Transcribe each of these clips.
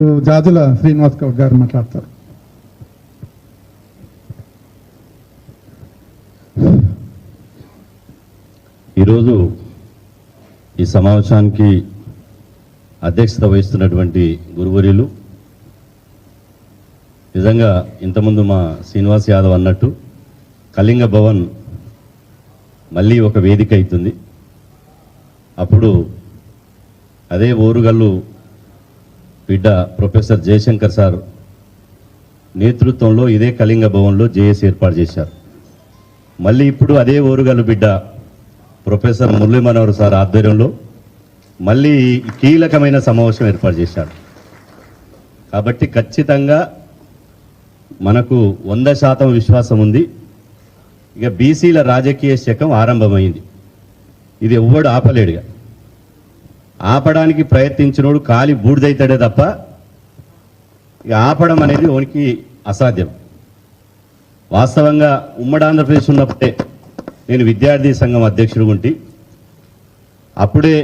జాజుల శ్రీనివాస్ గౌడ్ గారు మాట్లాడతారు. ఈరోజు ఈ సమావేశానికి అధ్యక్షత వహిస్తున్నటువంటి గురువర్యులు నిజంగా ఇంతకుముందు మా శ్రీనివాస్ యాదవ్ అన్నట్టు కళింగ భవన్ మళ్ళీ ఒక వేదిక అవుతుంది. అప్పుడు అదే ఓరుగల్లు బిడ్డ ప్రొఫెసర్ జయశంకర్ సార్ నేతృత్వంలో ఇదే కళింగ భవన్లో జేఏసీ ఏర్పాటు చేశారు. మళ్ళీ ఇప్పుడు అదే ఓరుగల్లు బిడ్డ ప్రొఫెసర్ మురళీ మనోహర్ సార్ ఆధ్వర్యంలో మళ్ళీ కీలకమైన సమావేశం ఏర్పాటు చేశాడు కాబట్టి ఖచ్చితంగా మనకు వంద శాతం విశ్వాసం ఉంది. ఇక బీసీల రాజకీయ శకం ఆరంభమైంది. ఇది ఎవ్వడు ఆపలేడుగా. ఆపడానికి ప్రయత్నించినోడు కాలి బూడిదైతాడే తప్ప ఇక ఆపడం అనేది ఓనికి అసాధ్యం. వాస్తవంగా ఉమ్మడి ఆంధ్రప్రదేశ్ ఉన్నప్పుడే నేను విద్యార్థి సంఘం అధ్యక్షుడు ఉంటి. అప్పుడే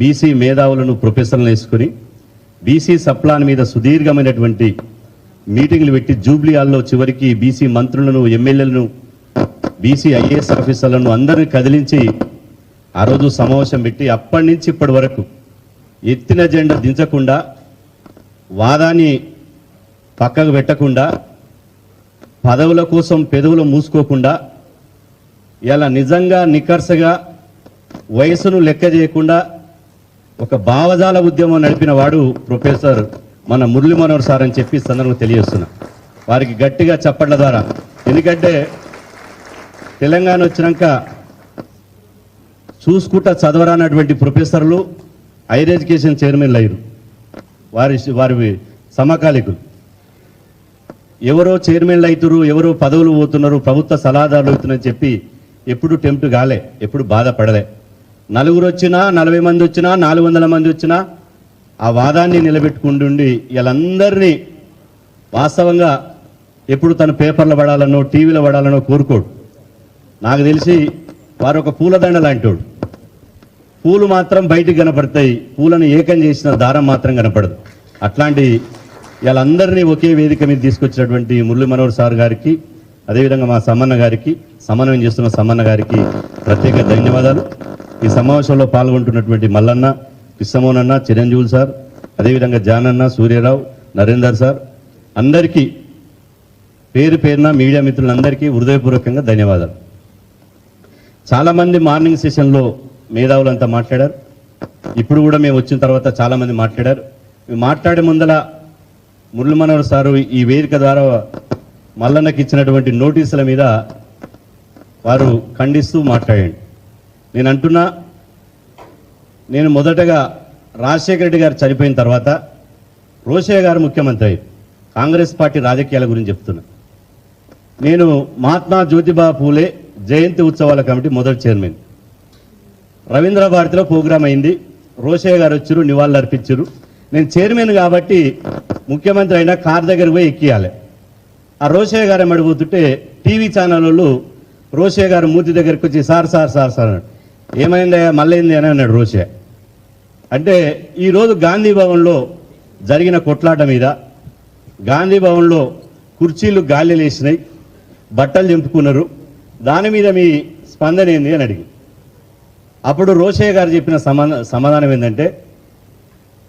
బీసీ మేధావులను ప్రొఫెసర్లను వేసుకుని బీసీ సప్లాన్ మీద సుదీర్ఘమైనటువంటి మీటింగ్లు పెట్టి జూబ్లీ హాల్లో చివరికి బీసీ మంత్రులను ఎమ్మెల్యేలను బీసీ ఐఏఎస్ ఆఫీసర్లను అందరిని కదిలించి ఆ రోజు సమావేశం పెట్టి అప్పటి నుంచి ఇప్పటి వరకు ఎత్తిన జెండా దించకుండా వాదాన్ని పక్కకు పెట్టకుండా పదవుల కోసం పెదవులు మూసుకోకుండా ఇలా నిజంగా నికర్సగా వయసును లెక్క చేయకుండా ఒక భావజాల ఉద్యమం నడిపిన వాడు ప్రొఫెసర్ మన మురళీ మనోహర్ సార్ అని చెప్పి సందర్భంగా తెలియజేస్తున్నా. వారికి గట్టిగా చప్పట్ల ద్వారా. ఎందుకంటే తెలంగాణ వచ్చినాక చూసుకుంటా చదవరానటువంటి ప్రొఫెసర్లు హైర్ ఎడ్యుకేషన్ చైర్మన్లు అయ్యారు. వారి వారి సమకాలికులు. ఎవరో చైర్మన్లు అవుతున్నారు ఎవరో పదవులు పోతున్నారు ప్రభుత్వ సలహాదారులు అవుతున్నారని చెప్పి ఎప్పుడు టెంప్ట్ కాలే ఎప్పుడు బాధపడలే. నలుగురు వచ్చినా నలభై మంది వచ్చినా నాలుగు వందల మంది వచ్చినా ఆ వాదాన్ని నిలబెట్టుకుంటుండి వీళ్ళందరినీ వాస్తవంగా ఎప్పుడు తన పేపర్లో పడాలనో టీవీలో పడాలనో కోరుకోడు. నాకు తెలిసి వారు ఒక పూలదండ లాంటోడు. పూలు మాత్రం బయటికి కనపడతాయి. పూలను ఏకం చేసిన దారం మాత్రం కనపడదు. అట్లాంటి వీళ్ళందరినీ ఒకే వేదిక మీద తీసుకొచ్చినటువంటి మురళి మనోహర్ సార్ గారికి అదేవిధంగా మా సమ్మన్న గారికి సమన్వయం చేస్తున్న సమ్మన్న గారికి ప్రత్యేక ధన్యవాదాలు. ఈ సమావేశంలో పాల్గొంటున్నటువంటి మల్లన్న కృష్ణమోహన్ అన్న చిరంజీవులు సార్ అదేవిధంగా జానన్న సూర్యరావు నరేందర్ సార్ అందరికీ పేరు పేరున మీడియా మిత్రులందరికీ హృదయపూర్వకంగా ధన్యవాదాలు. చాలామంది మార్నింగ్ సెషన్లో మేధావులంతా మాట్లాడారు. ఇప్పుడు కూడా మేము వచ్చిన తర్వాత చాలామంది మాట్లాడారు. మాట్లాడే ముందల మురళి మనోహర్ సారు ఈ వేదిక ద్వారా మల్లన్నకి ఇచ్చినటువంటి నోటీసుల మీద వారు ఖండిస్తూ మాట్లాడండి నేను అంటున్నా నేను మొదటగా రాజశేఖర రెడ్డి గారు చనిపోయిన తర్వాత రోషయ్య గారు ముఖ్యమంత్రి అయ్యారు. కాంగ్రెస్ పార్టీ రాజకీయాల గురించి చెప్తున్నా. నేను మహాత్మా జ్యోతిబా పూలే జయంతి ఉత్సవాల కమిటీ మొదటి చైర్మన్. రవీంద్ర భారతిలో ప్రోగ్రాం అయింది. రోషయ్య గారు వచ్చారు నివాళులు అర్పించారు. నేను చైర్మన్ కాబట్టి ముఖ్యమంత్రి అయినా కార్ దగ్గర పోయి ఎక్కియాలి. ఆ రోషయ్య గారు ఏమడిపోతుంటే టీవీ ఛానల్ వాళ్ళు రోషయ్య గారు మూతి దగ్గరికి వచ్చి సార్ సార్ సార్ సార్ అన్నాడు. ఏమైందయ్యా? మళ్ళీ అని అన్నాడు రోషయ్య. అంటే ఈరోజు గాంధీ భవన్లో జరిగిన కొట్లాట మీద గాంధీ భవన్లో కుర్చీలు గాలి లేచినాయి బట్టలు దింపుకున్నారు దాని మీద మీ స్పందన ఏంది అని అడిగి అప్పుడు రోషయ్య గారు చెప్పిన సమాధా సమాధానం ఏంటంటే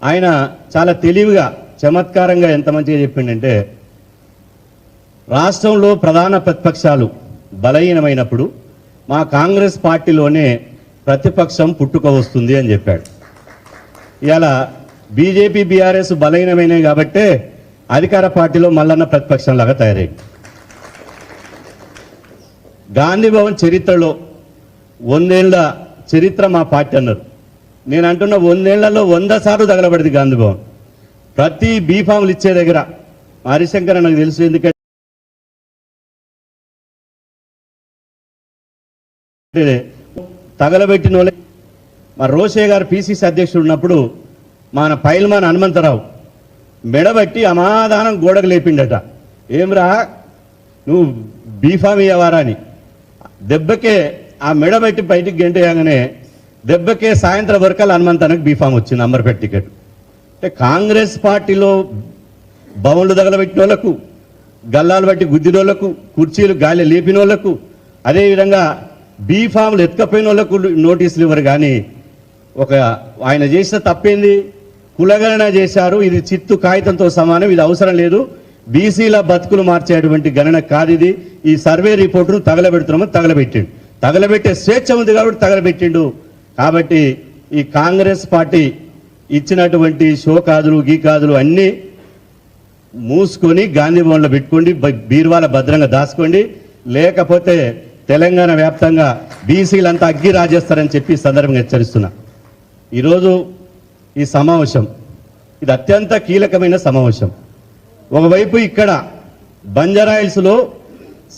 ఆయన చాలా తెలివిగా చమత్కారంగా ఎంత మంచిగా చెప్పిండంటే రాష్ట్రంలో ప్రధాన ప్రతిపక్షాలు బలహీనమైనప్పుడు మా కాంగ్రెస్ పార్టీలోనే ప్రతిపక్షం పుట్టుక వస్తుంది అని చెప్పాడు. ఇలా బీజేపీ బీఆర్ఎస్ బలహీనమైనవి కాబట్టే అధికార పార్టీలో మల్లన్న ప్రతిపక్షంలాగా తయారైంది. గాంధీ భవన్ చరిత్రలో వందేళ్ళ చరిత్ర మా పార్టీ అన్నారు. నేను అంటున్న వందేళ్ళలో వంద సార్లు తగలబడింది గాంధీ భవన్. ప్రతి బీఫామ్లు ఇచ్చే దగ్గర హరిశంకర్ నాకు తెలుసు ఎందుకంటే తగలబెట్టిన వాళ్ళే. మా రోషే గారు పిసిసి అధ్యక్షుడు ఉన్నప్పుడు మన పైల్మాన్ హనుమంతరావు మెడబట్టి అమాధానం గోడకు లేపిండట. ఏమ్రా? నువ్వు బీఫామ్ ఇయ్యవారా అని. దెబ్బకే ఆ మెడబెట్టి బయటికి గెంటేయగానే దెబ్బకే సాయంత్రం వరకు హనుమంతానికి బీఫామ్ వచ్చింది అంబర్పేట టికెట్. అంటే కాంగ్రెస్ పార్టీలో బౌన్లు తగలబెట్టిన వాళ్ళకు గల్లాలు బట్టి గుద్దినోళ్ళకు కుర్చీలు గాలి లేపిన అదేవిధంగా బీఫామ్లు ఎత్తుకపోయిన వాళ్ళకు నోటీసులు ఇవ్వరు. కానీ ఒక ఆయన చేసిన తప్పేంది? కులగణన చేశారు. ఇది చిత్తు కాగితంతో సమానం. ఇది అవసరం లేదు. బీసీల బతుకులు మార్చేటువంటి గణన కాదు ఇది. ఈ సర్వే రిపోర్టును తగలబెడుతున్నామని తగలబెట్టిండు. తగలబెట్టే స్వేచ్ఛ ఉంది కాబట్టి తగలబెట్టిండు. కాబట్టి ఈ కాంగ్రెస్ పార్టీ ఇచ్చినటువంటి షోకాదులు గీకాదులు అన్నీ మూసుకొని గాంధీ భవన్లో పెట్టుకోండి బీరువాల భద్రంగా దాచుకోండి. లేకపోతే తెలంగాణ వ్యాప్తంగా బీసీలంతా అగ్గి రాజేస్తారని చెప్పి సందర్భంగా హెచ్చరిస్తున్నా. ఈరోజు ఈ సమావేశం ఇది అత్యంత కీలకమైన సమావేశం. ఒకవైపు ఇక్కడ బంజారాయిల్స్లో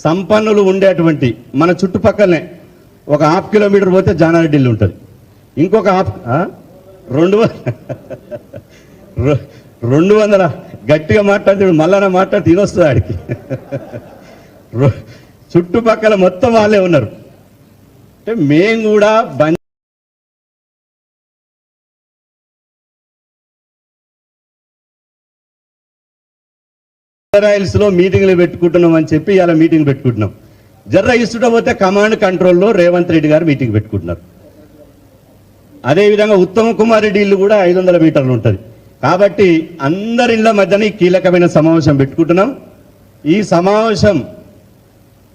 సంపన్నులు ఉండేటువంటి మన చుట్టుపక్కలనే ఒక హాఫ్ కిలోమీటర్ పోతే జానారెడ్డిల్లు ఉంటుంది. ఇంకొక హాఫ్ రెండు రెండు వందల గట్టిగా మాట్లాడితే మళ్ళా మాట్లాడి తినొస్తుంది ఆడికి. చుట్టుపక్కల మొత్తం వాళ్ళే ఉన్నారు. అంటే మేము కూడా లో మీటింగ్లు పెట్టుకుంటున్నాం అని చెప్పి ఇలా మీటింగ్ పెట్టుకుంటున్నాం. జర్ర ఇస్తుట పోతే కమాండ్ కంట్రోల్లో రేవంత్ రెడ్డి గారు మీటింగ్ పెట్టుకుంటున్నారు. అదేవిధంగా ఉత్తమ కుమార్ రెడ్డి ఇల్లు కూడా ఐదు వందల మీటర్లు ఉంటుంది. కాబట్టి అందరి ఇళ్ళ మధ్యన కీలకమైన సమావేశం పెట్టుకుంటున్నాం. ఈ సమావేశం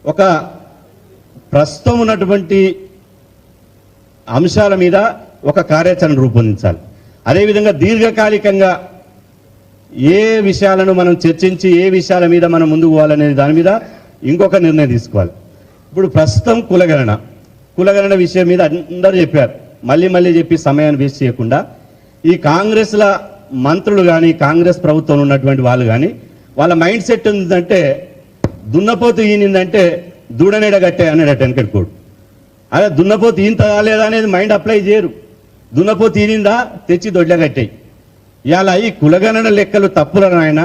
ఒక ప్రస్తుతం ఉన్నటువంటి అంశాల మీద ఒక కార్యాచరణ రూపొందించాలి. అదేవిధంగా దీర్ఘకాలికంగా ఏ విషయాలను మనం చర్చించి ఏ విషయాల మీద మనం ముందుకు పోవాలనే దాని మీద ఇంకొక నిర్ణయం తీసుకోవాలి. ఇప్పుడు ప్రస్తుతం కులగణన. కులగణన విషయం మీద అందరూ చెప్పారు. మళ్ళీ మళ్ళీ చెప్పి సమయాన్ని వేస్ట్ చేయకుండా. ఈ కాంగ్రెస్ల మంత్రులు కానీ కాంగ్రెస్ ప్రభుత్వంలో ఉన్నటువంటి వాళ్ళు కానీ వాళ్ళ మైండ్ సెట్ ఉందంటే దున్నపోతు ఈనిందంటే దూడనేడ కట్టే అనేటట్టు వెనకడుకోడు అదే దున్నపోతు ఈంత రాలేదా అనేది మైండ్ అప్లై చేయరు. దున్నపోతు ఈనిందా తెచ్చి దొడ్ల ఇలా ఈ కులగణన లెక్కలు తప్పుల నాయన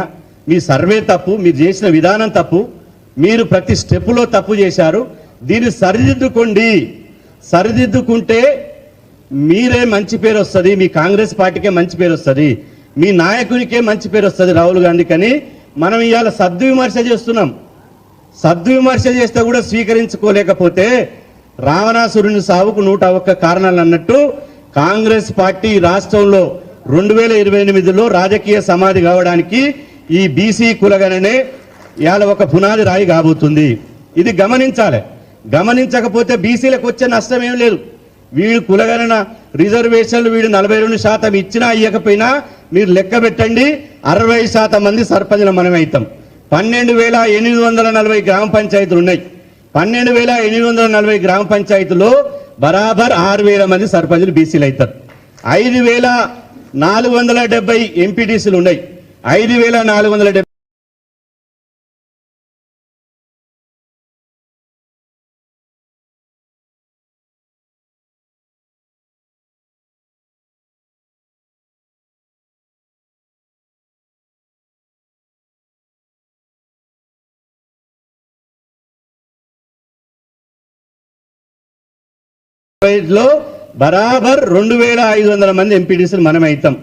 మీ సర్వే తప్పు మీరు చేసిన విధానం తప్పు మీరు ప్రతి స్టెప్పులో తప్పు చేశారు దీన్ని సరిదిద్దుకోండి. సరిదిద్దుకుంటే మీరే మంచి పేరు వస్తుంది మీ కాంగ్రెస్ పార్టీకే మంచి పేరు వస్తుంది మీ నాయకునికే మంచి పేరు వస్తుంది రాహుల్ గాంధీ కానీ మనం ఇవాళ సద్విమర్శ చేస్తున్నాం. సద్విమర్శ చేస్తే కూడా స్వీకరించుకోలేకపోతే రావణాసురుని సావుకు నూట ఒక్క కారణాలు అన్నట్టు కాంగ్రెస్ పార్టీ రాష్ట్రంలో రెండు వేల ఇరవై ఎనిమిదిలో రాజకీయ సమాధి కావడానికి ఈ బీసీ కులగణనే ఇవాళ ఒక పునాది రాయి కాబోతుంది. ఇది గమనించాలి. గమనించకపోతే బీసీలకు వచ్చే నష్టం ఏం లేదు. వీడు కులగణన రిజర్వేషన్లు వీడు నలభై రెండు శాతం ఇచ్చినా ఇవ్వకపోయినా మీరు లెక్క పెట్టండి. అరవై శాతం మంది సర్పంచుల మనమైతాం. అవుతాం పన్నెండు వేల ఎనిమిది వందల నలభై గ్రామ పంచాయతీలు ఉన్నాయి. పన్నెండు వేల ఎనిమిది వందల నలభై గ్రామ పంచాయతీలో బరాబర్ ఆరు వేల మంది సర్పంచులు బీసీలు అవుతారు ఐదు వేల నాలుగు వందల డెబ్బై ఎంపీటీసీలు ఉన్నాయి. ఐదు వేల నాలుగు వందల డెబ్బై లో బరాబర్ రెండు వేల ఐదు వందల మంది ఎంపీటీసీలు మనం అవుతాం.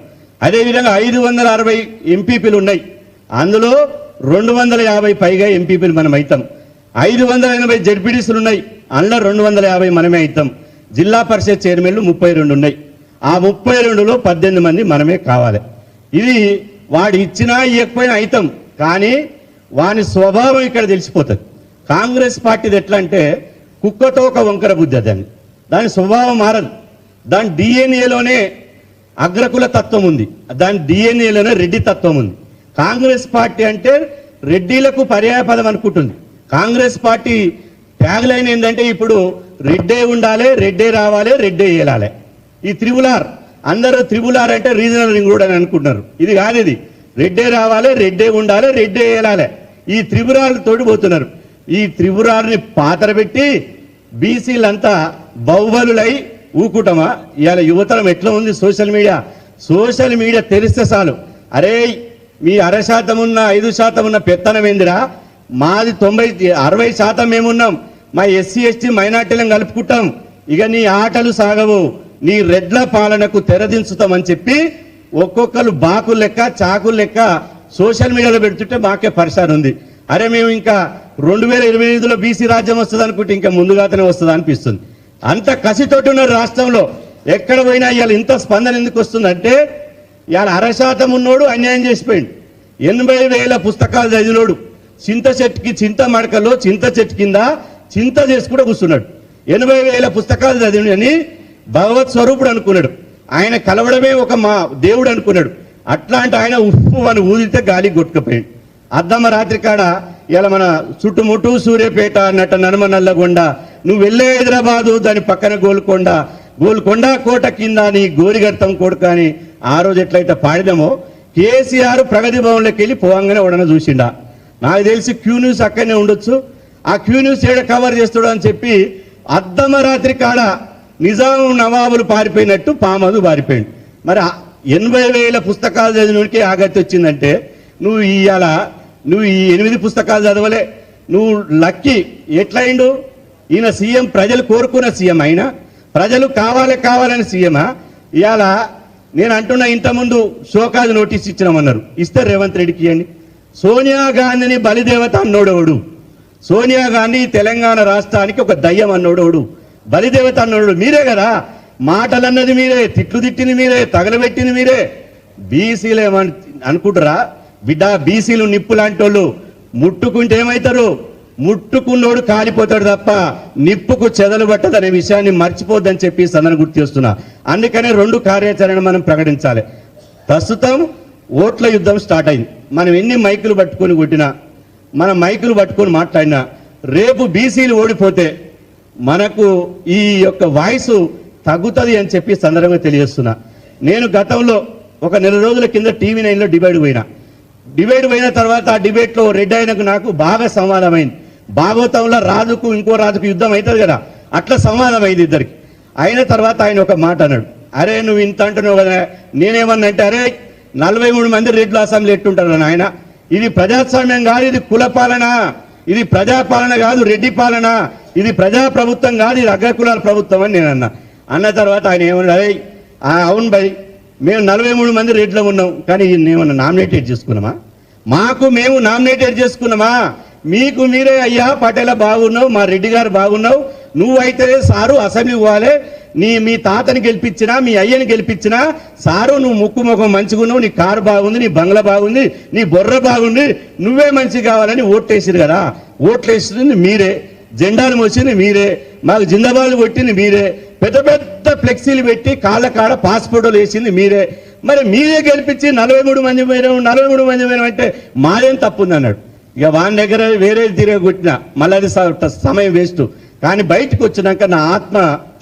అదేవిధంగా ఐదు వందల అరవై ఎంపీపీలు ఉన్నాయి. అందులో రెండు వందల యాభై పైగా ఎంపీపీలు మనం అవుతాం. ఐదు వందల ఎనభై జడ్పీటీసీలు ఉన్నాయి. అందులో రెండు వందల యాభై మనమే అవుతాం. జిల్లా పరిషత్ చైర్మన్లు ముప్పై రెండు ఉన్నాయి. ఆ ముప్పై రెండులో పద్దెనిమిది మంది మనమే కావాలి. ఇది వాడు ఇచ్చినా ఇవ్వకపోయినా అవుతాం. కానీ వాని స్వభావం ఇక్కడ తెలిసిపోతుంది. కాంగ్రెస్ పార్టీది ఎట్లా అంటే కుక్కతో ఒక వంకర బుద్ధి దాన్ని దాని స్వభావం మారదు. దాని డిఎన్ఏలోనే అగ్రకుల తత్వం ఉంది. దాని డిఎన్ఏలోనే రెడ్డి తత్వం ఉంది. కాంగ్రెస్ పార్టీ అంటే రెడ్డిలకు పర్యాయపదం అనుకుంటుంది. కాంగ్రెస్ పార్టీ ట్యాగ్ లైన్ ఏంటంటే ఇప్పుడు రెడ్డే ఉండాలి రెడ్డే రావాలి రెడ్డే ఏలాలి. ఈ త్రిబులార్ అందరూ త్రిబులార్ అంటే రీజనల్ రింగ్ రోడ్ అని అనుకుంటున్నారు. ఇది కాదు ఇది. రెడ్డే రావాలి రెడ్డే ఉండాలి రెడ్డే ఏలాలి. ఈ త్రిబురాలు తోడిపోతున్నారు. ఈ త్రిపురాలని పాతర పెట్టి బీసీలంతా బహుబలులై ఊకుటమా? ఇవాళ యువతరం ఎట్లా ఉంది సోషల్ మీడియా? సోషల్ మీడియా తెలిస్తే చాలు. అరే మీ అర శాతం ఉన్న ఐదు శాతం ఉన్న పెత్తనం ఏందిరా? మాది తొంభై అరవై శాతం మేమున్నాం. మా ఎస్సీ ఎస్టీ మైనార్టీలను కలుపుకుంటాం. ఇక నీ ఆటలు సాగవు. నీ రెడ్ల పాలనకు తెరదించుతామని చెప్పి ఒక్కొక్కరు బాకులు లెక్క చాకులు లెక్క సోషల్ మీడియాలో పెడుతుంటే మాకే పరిశాన్ ఉంది. అరే మేము ఇంకా రెండు వేల ఇరవై ఐదులో బీసీ రాజ్యం వస్తుంది అనుకుంటే ఇంకా ముందుగానే వస్తుంది అనిపిస్తుంది అంత కసితోటి ఉన్నారు రాష్ట్రంలో ఎక్కడ పోయినా ఇవాళ ఇంత స్పందన ఎందుకు వస్తుందంటే ఇవాళ అరశాతం ఉన్నోడు అన్యాయం చేసిపోయింది ఎనభై వేల పుస్తకాలు చదివినోడు. చింత చెట్టుకి చింత మడకలో చింత చెట్టు కింద చింత చేసి కూడా కూర్చున్నాడు. ఎనభై వేల పుస్తకాలు చదివినని భగవత్ స్వరూపుడు అనుకున్నాడు. ఆయన కలవడమే ఒక మా దేవుడు అనుకున్నాడు. అట్లాంటి ఆయన ఉప్పు అని ఊదితే గాలి కొట్టుకుపోయాడు అద్దమ్మ రాత్రి కాడ ఇలా మన చుట్టుముట్టు సూర్యపేట అన్నట్టు ననమ నల్లగొండ నువ్వు వెళ్ళే హైదరాబాదు దాని పక్కన గోల్కొండ. గోల్కొండ కోట కింద నీ గోరిగర్తం కొడుకు అని ఆ రోజు ఎట్లయితే పాడినామో కేసీఆర్ ప్రగతి భవన్లోకి వెళ్ళి పోవంగానే ఉడన చూసిండా. నాకు తెలిసి క్యూ న్యూస్ అక్కడనే ఉండొచ్చు. ఆ క్యూ న్యూస్ ఏడ కవర్ చేస్తాడు అని చెప్పి అర్ధమరాత్రి కాడ నిజాం నవాబులు పారిపోయినట్టు పామదు పారిపోయింది మరి ఎనభై వేల పుస్తకాలు చదివినోడికి ఆగతి వచ్చిందంటే నువ్వు ఇవాళ నువ్వు ఈ ఎనిమిది పుస్తకాలు చదవలే నువ్వు లక్కీ ఎట్లయిండు? ఈయన సీఎం ప్రజలు కోరుకున్న సీఎం అయినా ప్రజలు కావాలి కావాలని సీఎమా ఇవాళ నేను అంటున్నా ఇంతకుముందు షోకాజ్ నోటీస్ ఇచ్చినామన్నారు. ఇస్తే రేవంత్ రెడ్డికి ఇవ్వండి సోనియా గాంధీని బలిదేవత అన్నోడవుడు? సోనియా గాంధీ తెలంగాణ రాష్ట్రానికి ఒక దయ్యం అన్నోడవుడు? బలిదేవత అన్నోడు మీరే కదా. మాటలన్నది మీరే తిట్లు తిట్టింది మీరే తగలబెట్టింది మీరే. బీసీలు ఏమని అనుకుంటారా? బిడ్డ బీసీలు నిప్పు లాంటి వాళ్ళు ముట్టుకుంటే ఏమవుతారు ముట్టుకున్నోడు కాలిపోతాడు తప్ప నిప్పుకు చెదలు పట్టదనే విషయాన్ని మర్చిపోద్దని చెప్పి సందన గుర్తు చేస్తున్నా. అందుకనే రెండు కార్యాచరణ మనం ప్రకటించాలి. ప్రస్తుతం ఓట్ల యుద్ధం స్టార్ట్ అయింది. మనం ఎన్ని మైకులు పట్టుకొని కొట్టినా మన మైకులు పట్టుకొని మాట్లాడినా రేపు బీసీలు ఓడిపోతే మనకు ఈ యొక్క వాయిస్ తగ్గుతుంది అని చెప్పి సందర్భంగా తెలియజేస్తున్నా. నేను గతంలో ఒక నెల రోజుల కింద టీవీ నైన్లో డిబేట్ పోయినా. డిబేట్ పోయిన తర్వాత ఆ డిబేట్లో రెడ్డి ఆయనకు నాకు బాగా సంవాదమైంది. భాగవతంలో రాజుకు ఇంకో రాజుకు యుద్ధం అవుతుంది కదా. అట్లా సంవాదం అయింది ఇద్దరికి. అయిన తర్వాత ఆయన ఒక మాట అన్నాడు. అరే నువ్వు ఇంత అంటున్నావు కదా. నేనేమన్నా అంటే అరే నలభై మూడు మంది రెడ్లు అసెంబ్లీ ఎట్టుంటారు ఆయన. ఇది ప్రజాస్వామ్యం కాదు ఇది కులపాలన ఇది ప్రజాపాలన కాదు రెడ్డి పాలన. ఇది ప్రజా ప్రభుత్వం కాదు ఇది అగ్రకులాల ప్రభుత్వం అని నేను అన్నా. అన్న తర్వాత ఆయన ఏమన్నా అరే అవును భయ్ మేము నలభై మూడు మంది రెడ్లో ఉన్నాం. కానీ ఏమన్నా నామినేటెడ్ చేసుకున్నామా? మాకు మేము నామినేటెడ్ చేసుకున్నామా? మీకు మీరే అయ్యా పటేల బాగున్నావు మా రెడ్డి గారు బాగున్నావు. నువ్వైతే సారు అసెంబ్లీ పోవాలి నీ మీ తాతని గెలిపించినా మీ అయ్యని గెలిపించినా సారు నువ్వు ముక్కు ముఖం మంచిగున్నావు నీ కారు బాగుంది నీ బంగ్లా బాగుంది నీ బొర్ర బాగుంది నువ్వే మంచి కావాలని ఓట్లేసిరు కదా. ఓట్లేసింది మీరే. జెండాలు మోసింది మీరే. మాకు జిందాబాద్ కొట్టింది మీరే. పెద్ద పెద్ద ఫ్లెక్సీలు పెట్టి కాళ్ళ కాడ పాస్పోర్టులు వేసింది మీరే. మరి మీరే గెలిపించి నలభై మూడు మంది పోయినాము నలభై మూడు మంది పోయినాం అంటే మాదేం తప్పుంది అన్నాడు. ఇక వాని దగ్గర వేరే తిరిగి కొట్టిన మళ్ళీ అది సమయం వేస్ట్. కానీ బయటకు వచ్చినాక నా ఆత్మ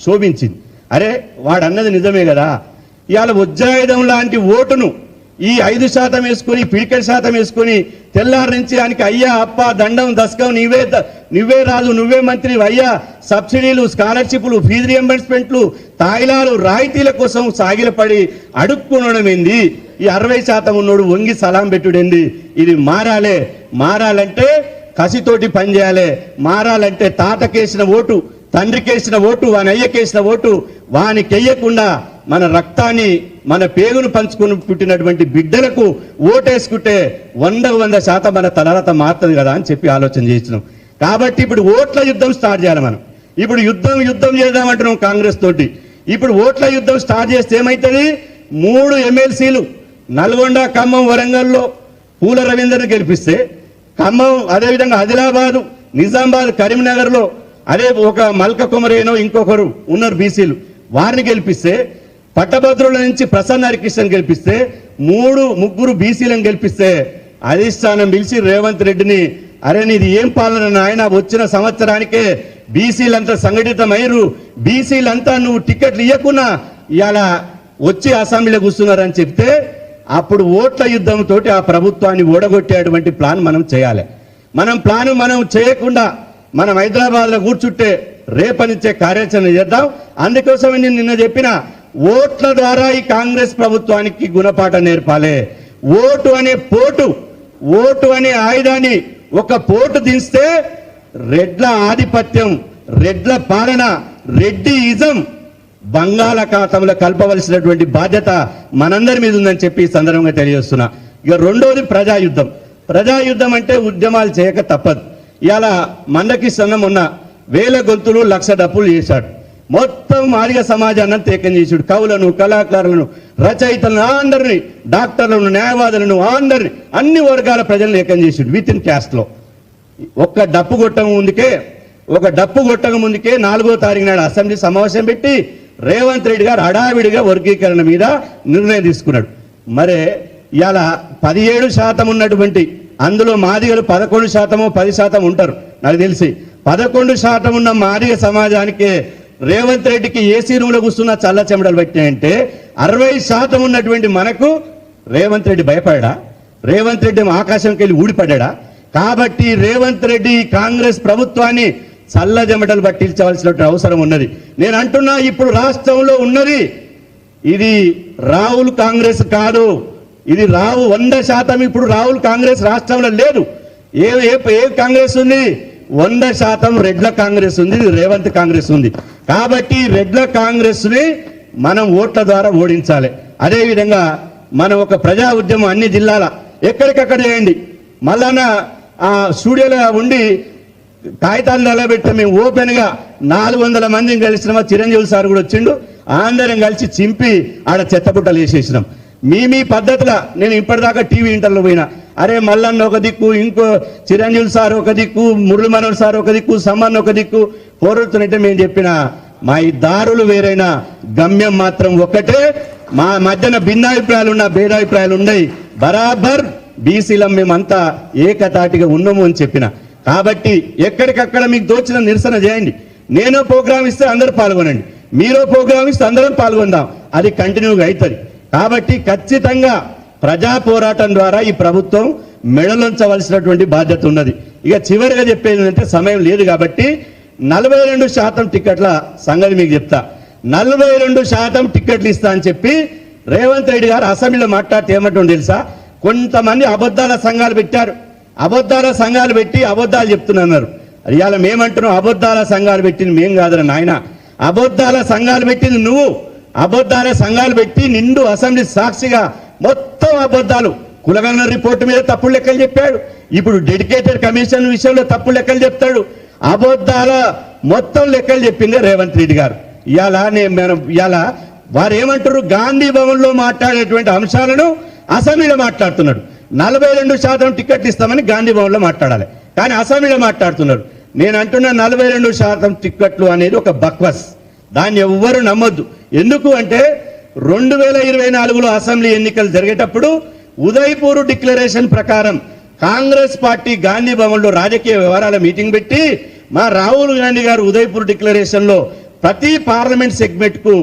శోభించింది. అరే వాడు అన్నది నిజమే కదా? ఇవాళ ఉజ్జాయుధం లాంటి ఓటును ఈ ఐదు శాతం వేసుకొని పిడికెట్ శాతం వేసుకొని తెల్లారి నుంచి ఆయనకి అయ్యా అప్ప దండం దశకం నువ్వే నువ్వే రాజు నువ్వే మంత్రి అయ్యా సబ్సిడీలు స్కాలర్షిప్లు ఫీజు రియంబర్స్మెంట్లు తాయిలాలు రాయితీల కోసం సాగిలపడి అడుక్కునడం ఏంది? ఈ అరవై శాతం ఉన్నోడు వంగి సలాం పెట్టుడేంది? ఇది మారాలే. మారాలంటే కసితోటి పనిచేయాలి మారాలంటే తాతకేసిన ఓటు తండ్రికేసిన ఓటు వాని అయ్యకేసిన ఓటు వానికి వెయ్యకుండా మన రక్తాన్ని మన పేగును పంచుకుని పుట్టినటువంటి బిడ్డలకు ఓటేసుకుంటే వంద వంద శాతం మన తలరత మారుతుంది కదా అని చెప్పి ఆలోచన చేసినాం కాబట్టి ఇప్పుడు ఓట్ల యుద్ధం స్టార్ట్ చేయాలి మనం. ఇప్పుడు యుద్ధం యుద్ధం చేద్దామంటున్నాం కాంగ్రెస్ తోటి. ఇప్పుడు ఓట్ల యుద్ధం స్టార్ట్ చేస్తే ఏమవుతుంది మూడు ఎమ్మెల్సీలు నల్గొండ ఖమ్మం వరంగల్లో పూల రవీందర్ని గెలిపిస్తే ఖమ్మం అదేవిధంగా ఆదిలాబాదు నిజామాబాద్ కరీంనగర్లో అదే ఒక మల్క కుమరేనో ఇంకొకరు ఉన్నారు బీసీలు. వారిని గెలిపిస్తే పట్టభద్రుల నుంచి ప్రసన్న హరికృష్ణన్ గెలిపిస్తే మూడు ముగ్గురు బీసీలను గెలిపిస్తే అధిష్టానం పిలిచి రేవంత్ రెడ్డిని అరే నీది ఏం పాలన నాయన వచ్చిన సంవత్సరానికే బీసీలంతా సంఘటితమైరు బీసీలంతా నువ్వు టికెట్లు ఇవ్వకున్నా ఇలా వచ్చి అసెంబ్లీలో కూర్చున్నారని చెప్తే అప్పుడు ఓట్ల యుద్ధంతో ఆ ప్రభుత్వాన్ని ఓడగొట్టేటువంటి ప్లాన్ మనం చేయాలి. మనం ప్లాన్ మనం చేయకుండా మనం హైదరాబాద్లో కూర్చుంటే రేపనిచ్చే కార్యాచరణ చేద్దాం. అందుకోసం నేను నిన్న చెప్పిన ఓట్ల ద్వారా ఈ కాంగ్రెస్ ప్రభుత్వానికి గుణపాఠం నేర్పాలి. ఓటు అనే పోటు ఓటు అనే ఆయుధాన్ని ఒక పోటు దింస్తే రెడ్ల ఆధిపత్యం రెడ్ల పాలన రెడ్డి ఇజం బంగాళాఖాతంలో కలపవలసినటువంటి బాధ్యత మనందరి మీద ఉందని చెప్పి ఈ సందర్భంగా తెలియజేస్తున్నా. ఇక రెండోది ప్రజాయుద్ధం. ప్రజాయుద్ధం అంటే ఉద్యమాలు చేయక తప్పదు. ఇలా మందకిస్తున్న మొన్న వేల గొంతులు లక్ష డప్పులు చేశాడు. మొత్తం మార్గ సమాజాన్ని అంతా ఏకం చేసాడు కవులను కళాకారులను రచయితలను అందరినీ డాక్టర్లను న్యాయవాదులను అందరిని అన్ని వర్గాల ప్రజలను ఏకం చేసాడు విత్ ఇన్ క్యాస్ట్లో ఒక్క డప్పు కొట్టక ముందుకే ఒక డప్పు కొట్టక ముందుకే నాలుగో తారీఖు నాడు అసెంబ్లీ సమావేశం పెట్టి రేవంత్ రెడ్డి గారు హడావిడిగా వర్గీకరణ మీద నిర్ణయం తీసుకున్నాడు. మరే ఇలా పదిహేడు శాతం ఉన్నటువంటి అందులో మాదిగలు పదకొండు శాతము పది శాతం ఉంటారు. నాకు తెలిసి పదకొండు శాతం ఉన్న మాదిగ సమాజానికి రేవంత్ రెడ్డికి ఏసీ రూమ్లో కూర్చున్న చల్ల చెమటలు పెట్టినాయంటే అరవై శాతం ఉన్నటువంటి మనకు రేవంత్ రెడ్డి భయపడా రేవంత్ రెడ్డి ఆకాశంకి వెళ్ళి ఊడిపడ్డా? కాబట్టి రేవంత్ రెడ్డి కాంగ్రెస్ ప్రభుత్వాన్ని చల్ల చెమటలు పట్టించవలసిన అవసరం ఉన్నది. నేను అంటున్నా ఇప్పుడు రాష్ట్రంలో ఉన్నది. ఇది రాహుల్ కాంగ్రెస్ కాదు. ఇది రావు వంద శాతం ఇప్పుడు రాహుల్ కాంగ్రెస్ రాష్ట్రంలో లేదు. ఏ ఏ కాంగ్రెస్ ఉంది? వంద శాతం రెడ్ల కాంగ్రెస్ ఉంది ఇది రేవంత్ కాంగ్రెస్ ఉంది. కాబట్టి రెడ్ల కాంగ్రెస్ని మనం ఓట్ల ద్వారా ఓడించాలి. అదేవిధంగా మనం ఒక ప్రజా ఉద్యమం అన్ని జిల్లాల ఎక్కడికక్కడ చేయండి. మళ్ళా ఆ స్టూడియోలో ఉండి కాగితాలు నిలబెట్టి మేము ఓపెన్గా నాలుగు వందల మందిని కలిసినామా చిరంజీవి సార్ కూడా వచ్చిండు. అందరం కలిసి చింపి ఆడ చెత్తపుట్టలు వేసేసినాం. మీ మీ పద్ధతిలో నేను ఇప్పటిదాకా టీవీ ఇంటర్లో పోయినా. అరే మల్లన్న ఒక దిక్కు ఇంకో చిరంజీవి సార్ ఒక దిక్కు మురళి మనోహర్ సార్ ఒక దిక్కు సమ్మన్ ఒక దిక్కు పోరుతున్నట్టే మేము చెప్పిన. మా ఈ దారులు వేరైనా గమ్యం మాత్రం ఒక్కటే. మా మధ్యన భిన్నాభిప్రాయాలు ఉన్న భేదాభిప్రాయాలు ఉన్నాయి. బరాబర్ బీసీలం మేమంతా ఏకతాటిగా ఉన్నాము అని చెప్పిన. కాబట్టి ఎక్కడికక్కడ మీకు దోచిన నిరసన చేయండి. నేను ప్రోగ్రామ్ ఇస్తే అందరూ పాల్గొనండి. మీరు ప్రోగ్రామ్ ఇస్తే అందరం పాల్గొందాం. అది కంటిన్యూగా అవుతుంది. కాబట్టి ఖచ్చితంగా ప్రజా పోరాటం ద్వారా ఈ ప్రభుత్వం మెడలుంచవలసినటువంటి బాధ్యత ఉన్నది. ఇక చివరిగా చెప్పేది ఏంటంటే సమయం లేదు కాబట్టి నలభై రెండు శాతం టిక్కెట్ల సంగతి మీకు చెప్తా. నలభై రెండు శాతం టిక్కెట్లు ఇస్తా అని చెప్పి రేవంత్ రెడ్డి గారు అసెంబ్లీలో మాట్లాడితే ఏమంటుందో తెలుసా? కొంతమంది అబద్ధాల సంఘాలు పెట్టారు. అబద్ధాల సంఘాలు పెట్టి అబద్ధాలు చెప్తున్నారు. ఇవాళ మేమంటున్నాం అబద్ధాల సంఘాలు పెట్టింది మేం కాదురా నాయన. అబద్ధాల సంఘాలు పెట్టింది నువ్వు. అబద్ధాల సంఘాలు పెట్టి నిండు అసెంబ్లీ సాక్షిగా మొత్తం అబద్ధాలు. కులగన్న రిపోర్టు మీద తప్పుడు లెక్కలు చెప్పాడు. ఇప్పుడు డెడికేటెడ్ కమిషన్ విషయంలో తప్పుడు లెక్కలు చెప్తాడు. అబద్ధాల మొత్తం లెక్కలు చెప్పింది రేవంత్ రెడ్డి గారు. ఇవాళ నేను ఇవాళ వారు ఏమంటారు గాంధీ భవన్లో మాట్లాడేటువంటి అంశాలను అసెంబ్లీలో మాట్లాడుతున్నాడు. నలభై రెండు శాతం టికెట్లు ఇస్తామని గాంధీ భవన్లో మాట్లాడాలి. కానీ అసెంబ్లీలో మాట్లాడుతున్నారు. నేను అంటున్న నలభై రెండు శాతం టిక్కెట్లు అనేది ఒక బక్వస్. దాన్ని ఎవ్వరు నమ్మొద్దు. ఎందుకు అంటే రెండు వేల ఇరవై నాలుగులో అసెంబ్లీ ఎన్నికలు జరిగేటప్పుడు ఉదయపూర్ డిక్లరేషన్ ప్రకారం కాంగ్రెస్ పార్టీ గాంధీ భవన్లో రాజకీయ వ్యవహారాల మీటింగ్ పెట్టి మా రాహుల్ గాంధీ గారు ఉదయపూర్ డిక్లరేషన్లో ప్రతి పార్లమెంట్ సెగ్మెంట్కు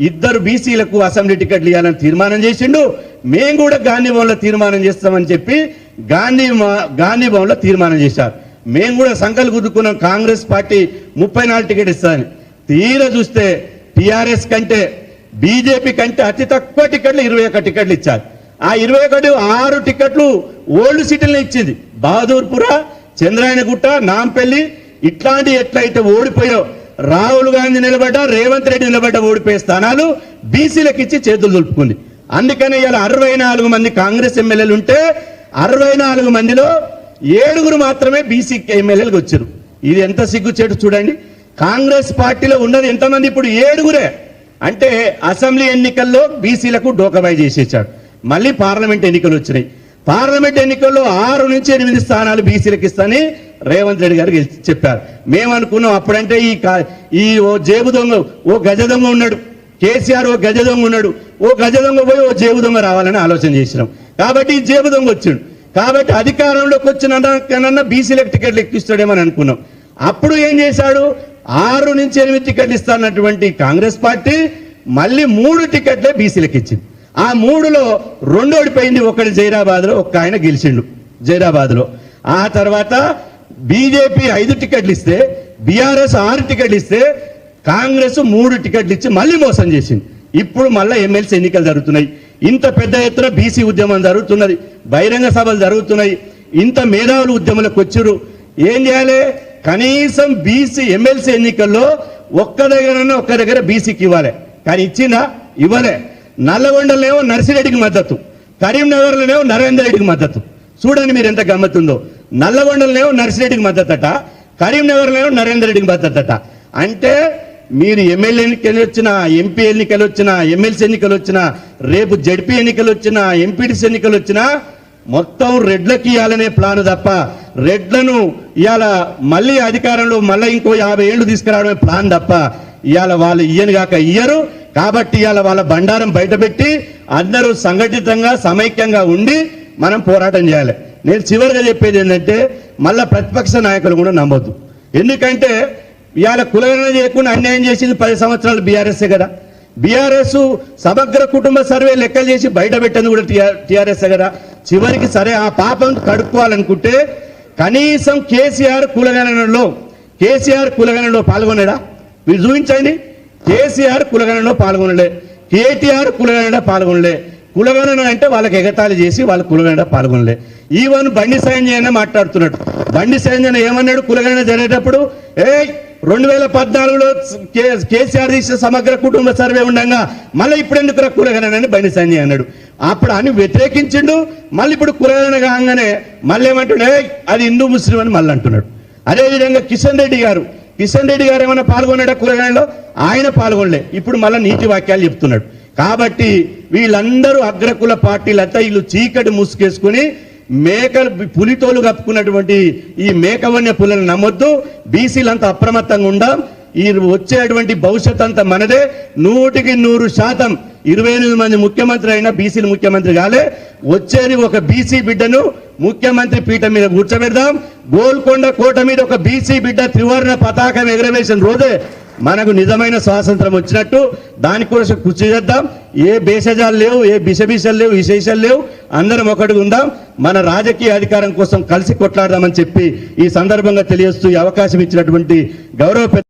ఇద్దరు బీసీలకు అసెంబ్లీ టికెట్లు ఇవ్వాలని తీర్మానం చేసిండు. మేము కూడా గాంధీ భవన్లో తీర్మానం చేస్తామని చెప్పి గాంధీ మా- గాంధీ భవన్లో తీర్మానం చేశారు. మేము కూడా సంకల్ గుద్దుకున్నాం కాంగ్రెస్ పార్టీ ముప్పై నాలుగు టికెట్ ఇస్తామని. తీర చూస్తే టిఆర్ఎస్ కంటే బీజేపీ కంటే అతి తక్కువ టికెట్లు ఇరవై ఒక్క టికెట్లు ఇచ్చారు. ఆ ఇరవై ఒకటి ఆరు టికెట్లు ఓల్డ్ సిటీలో ఇచ్చింది. బహదూర్పుర చంద్రాయణగుట్ట నాంపల్లి ఇట్లాంటి ఎట్లయితే ఓడిపోయావు రాహుల్ గాంధీ నిలబడ్డ రేవంత్ రెడ్డి నిలబడ్డ ఓడిపోయే స్థానాలు బీసీలకు ఇచ్చి చేతులు దులుపుకుంది. అందుకని ఇలా అరవై నాలుగు మంది కాంగ్రెస్ ఎమ్మెల్యేలు ఉంటే అరవై నాలుగు మందిలో ఏడుగురు మాత్రమే బీసీ ఎమ్మెల్యేలకు వచ్చారు. ఇది ఎంత సిగ్గుచేటు చూడండి. కాంగ్రెస్ పార్టీలో ఉన్నది ఎంతమంది? ఇప్పుడు ఏడుగురే. అంటే అసెంబ్లీ ఎన్నికల్లో బీసీలకు డోకబాయ్ చేసేసాడు మళ్ళీ పార్లమెంట్ ఎన్నికలు వచ్చినాయి. పార్లమెంట్ ఎన్నికల్లో ఆరు నుంచి ఎనిమిది స్థానాలు బీసీలకు ఇస్తానని రేవంత్ రెడ్డి గారికి చెప్పారు. మేము అనుకున్నాం అప్పుడంటే ఈ ఈ ఓ జేబు దొంగ ఓ గజ దొంగ ఉన్నాడు. కేసీఆర్ ఓ గజ దొంగ ఉన్నాడు. ఓ గజ దొంగ పోయి ఓ జేబు దొంగ రావాలని ఆలోచన చేసినాం. కాబట్టి ఈ జేబు దొంగ వచ్చిండు. కాబట్టి అధికారంలోకి వచ్చిన బీసీలకు టికెట్లు ఎక్కిస్తాడేమని అనుకున్నాం. అప్పుడు ఏం చేశాడు? ఆరు నుంచి ఎనిమిది టికెట్లు ఇస్తానటువంటి కాంగ్రెస్ పార్టీ మళ్ళీ మూడు టికెట్లే బీసీలకు ఇచ్చింది. ఆ మూడులో రెండు ఓడిపోయింది ఒకటి జైరాబాద్లో ఒక్క ఆయన గెలిచిండు జైరాబాద్లో ఆ తర్వాత బీజేపీ ఐదు టికెట్లు ఇస్తే బీఆర్ఎస్ ఆరు టికెట్లు ఇస్తే కాంగ్రెస్ మూడు టికెట్లు ఇచ్చి మళ్ళీ మోసం చేసింది. ఇప్పుడు మళ్ళీ ఎమ్మెల్సీ ఎన్నికలు జరుగుతున్నాయి. ఇంత పెద్ద ఎత్తున బీసీ ఉద్యమం జరుగుతున్నది. బహిరంగ సభలు జరుగుతున్నాయి. ఇంత మేధావులు ఉద్యమంలోకి వచ్చారు. ఏం చేయాలి? కనీసం బీసీ ఎమ్మెల్సీ ఎన్నికల్లో ఒక్క దగ్గర ఒక్క దగ్గర బీసీకి ఇవ్వాలి. కానీ ఇచ్చిందా? ఇవ్వలే. నల్లగొండలోనేమో నర్సిరెడ్డికి మద్దతు. కరీంనగర్లోనేమో నరేందర్ రెడ్డికి మద్దతు. చూడండి మీరు ఎంత గమ్మత్తుందో నల్లగొండలో నర్సిరెడ్డికి మద్దతట కరీంనగర్లో కరీంనగర్లోనేమో నరేందర్ రెడ్డికి మద్దతట. అంటే మీరు ఎమ్మెల్యే ఎన్నికలు వచ్చినా ఎంపీ ఎన్నికలు వచ్చినా ఎమ్మెల్సీ ఎన్నికలు వచ్చినా రేపు జడ్పీ ఎన్నికలు వచ్చినా ఎంపీటీసీ ఎన్నికలు వచ్చినా మొత్తం రెడ్లకి ఇవ్వాలనే ప్లాన్ తప్ప రెడ్లను ఇవాళ మళ్ళీ అధికారంలో మళ్ళీ ఇంకో యాభై ఏళ్ళు తీసుకురావడమే ప్లాన్ తప్ప ఇవాళ వాళ్ళు ఇయ్యను కాక ఇయ్యరు. కాబట్టి ఇవాళ వాళ్ళ బండారం బయటపెట్టి అందరూ సంఘటితంగా సమైక్యంగా ఉండి మనం పోరాటం చేయాలి. నేను చివరిగా చెప్పేది ఏంటంటే మళ్ళా ప్రతిపక్ష నాయకులు కూడా నమ్మొద్దు. ఎందుకంటే ఇవాళ కులగణన చేయకుండా అన్యాయం చేసింది పది సంవత్సరాలు బీఆర్ఎస్ఏ కదా. బీఆర్ఎస్ సమగ్ర కుటుంబ సర్వే లెక్కలు చేసి బయట పెట్టింది కూడా టీఆర్ఎస్ కదా. చివరికి సరే ఆ పాపం కడుక్కోవాలనుకుంటే కనీసం కేసీఆర్ కులగణనలో కేసీఆర్ కులగణనలో పాల్గొనడా? మీరు చూపించండి. కేసీఆర్ కులగణనలో పాల్గొనలే. కేటీఆర్ కులగణన పాల్గొనలే. కులగణన అంటే వాళ్ళకి ఎగతాళి చేసి వాళ్ళ కులగణన పాల్గొనలే. ఈవన్ బండి సంజయనే మాట్లాడుతున్నాడు. బండి సంజయ్ ఏమన్నాడు? కులగణన జరిగేటప్పుడు ఏ రెండు వేల పద్నాలుగులో కేసీఆర్ తీసిన సమగ్ర కుటుంబ సర్వే ఉండగా మళ్ళీ ఇప్పుడు ఎందుకు కులగణన బండి సంజయ్ అన్నాడు. అప్పుడు అని వ్యతిరేకించిండు మళ్ళీ ఇప్పుడు కులగన కాగానే మళ్ళీ ఏమంటాడు? ఏ అది హిందూ ముస్లిం అని మళ్ళీ అంటున్నాడు. అదేవిధంగా కిషన్ రెడ్డి గారు కిషన్ రెడ్డి గారు ఏమైనా పాల్గొన్నాడా కులగణలో ఆయన పాల్గొనలే. ఇప్పుడు మళ్ళీ నీతి వాక్యాలు చెప్తున్నాడు. కాబట్టి వీళ్ళందరూ అగ్రకుల పార్టీలంతా వీళ్ళు చీకటి మూసుకేసుకుని మేకలు పులితోలు కప్పుకున్నటువంటి ఈ మేకవన్య పులను నమ్మొద్దు. బీసీలంతా అప్రమత్తంగా ఉండాం. ఈ వచ్చేటువంటి భవిష్యత్ అంతా మనదే. నూటికి నూరు శాతం ఇరవై ఎనిమిది మంది ముఖ్యమంత్రి అయినా బీసీలు ముఖ్యమంత్రి కాలే. వచ్చేది ఒక బీసీ బిడ్డను ముఖ్యమంత్రి పీఠం మీద కూర్చోబెడదాం. గోల్కొండ కోట మీద ఒక బీసీ బిడ్డ త్రివర్ణ పతాకం ఎగరవేసిన రోజే మనకు నిజమైన స్వాతంత్రం వచ్చినట్టు దానికోసం కృషి చేద్దాం. ఏ భేషజాలు లేవు ఏ బిషబిషలు లేవు విశేషాలు లేవు. అందరం ఒకటి ఉందాం. మన రాజకీయ అధికారం కోసం కలిసి కొట్లాడదామని చెప్పి ఈ సందర్భంగా తెలియజేస్తూ అవకాశం ఇచ్చినటువంటి గౌరవ